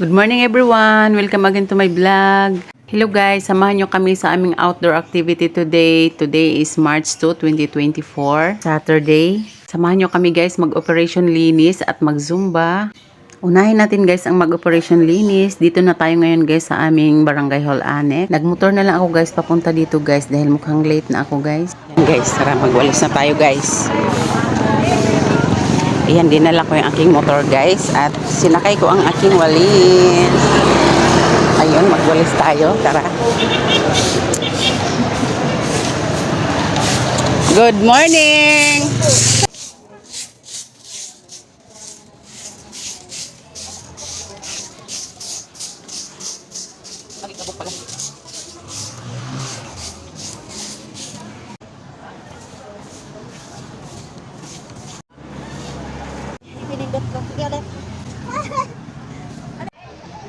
Good morning everyone! Welcome again to my vlog. Hello guys, samahan nyo kami sa aming outdoor activity today. Today is March 2, 2024, Saturday. Samahan nyo kami guys mag-operation linis at mag-zumba. Unahin natin guys ang mag-operation linis. Dito na tayo ngayon guys sa aming barangay hall annex. Nagmotor na lang ako guys papunta dito guys dahil mukhang late na ako guys. Guys, tara magwalis na tayo guys. Ayan, dinala ko yung aking motor guys at sinakay ko ang aking walis. Ayun, magwalis tayo. Tara. Good morning! Sige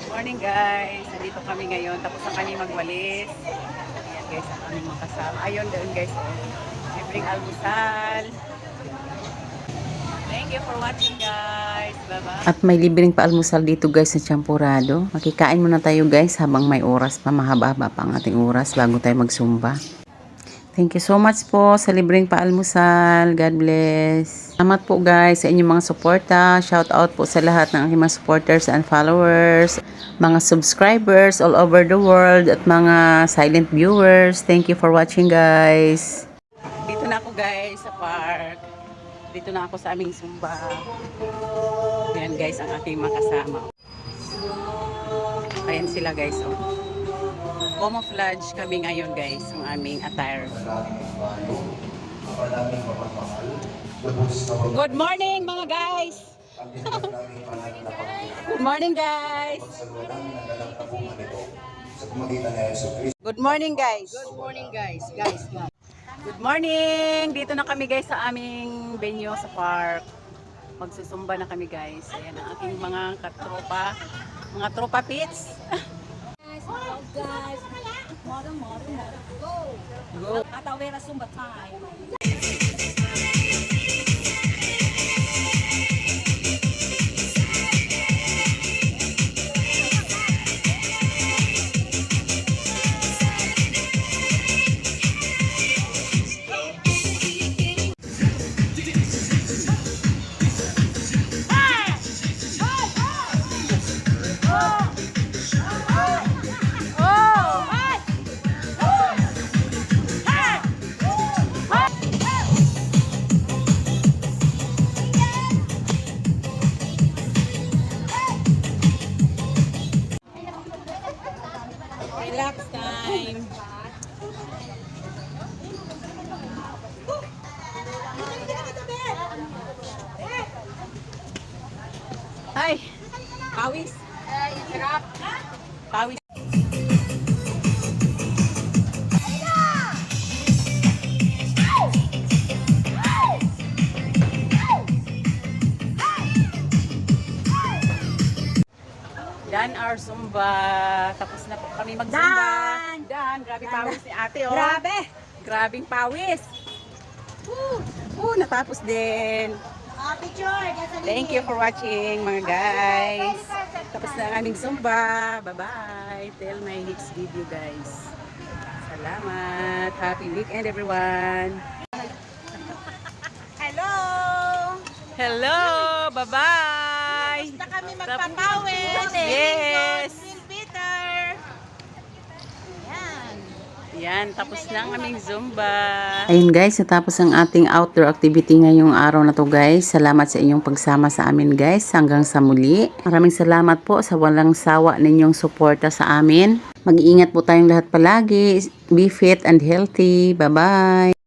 morning guys. Nandito kami ngayon. Tapos na kami magwalis. Ayan guys, ang aming mga kasama. Ayun doon guys. Libreng almusal. Thank you for watching guys. Bye-bye. At may libreng paalmusal dito guys sa Champurado. Makikain muna tayo guys habang may oras pa. Mahaba-haba pa ang ating oras bago tayo magsumba. Thank you so much po sa libreng paalmusal. God bless. Salamat po guys sa inyong mga suporta. Shout out po sa lahat ng aking mga supporters and followers, mga subscribers all over the world at mga silent viewers. Thank you for watching guys. Dito na ako guys sa park. Dito na ako sa aming Zumba. Ayan guys ang aking mga kasama. Ayan sila guys. Oh. Camouflage kami ngayon guys, ang aming attire. Good morning mga guys! Good morning guys! Good morning guys! Good morning guys! Guys. Good morning! Dito na kami guys sa aming venue sa park. Magsusumba na kami guys. Ayan ang aking mga katropa. Mga tropa pits. Guys, hello guys. Modern, modern, modern. Go! Go! Atawera Zumba time. Relax time. Ay, pawis. Pawis. Dan our Zumba. Tapos na po kami mag-Zumba. Dan! Dan! Grabe pawis ni ate, oh. Grabe! Grabing pawis. Woo! Woo, natapos din. Ah. Thank you for watching, mga guys. Tapos na ang aming Zumba. Bye-bye. Till my next video, guys. Salamat. Happy weekend, everyone. Hello! Hello! Bye-bye! Na kami magpapawis. Yes! Yan, tapos na ang aming Zumba. Ayun guys, natapos ang ating outdoor activity ngayong araw na to guys. Salamat sa inyong pagsama sa amin guys. Hanggang sa muli. Maraming salamat po sa walang sawa ninyong suporta sa amin. Mag-iingat po tayong lahat palagi. Be fit and healthy. Bye-bye.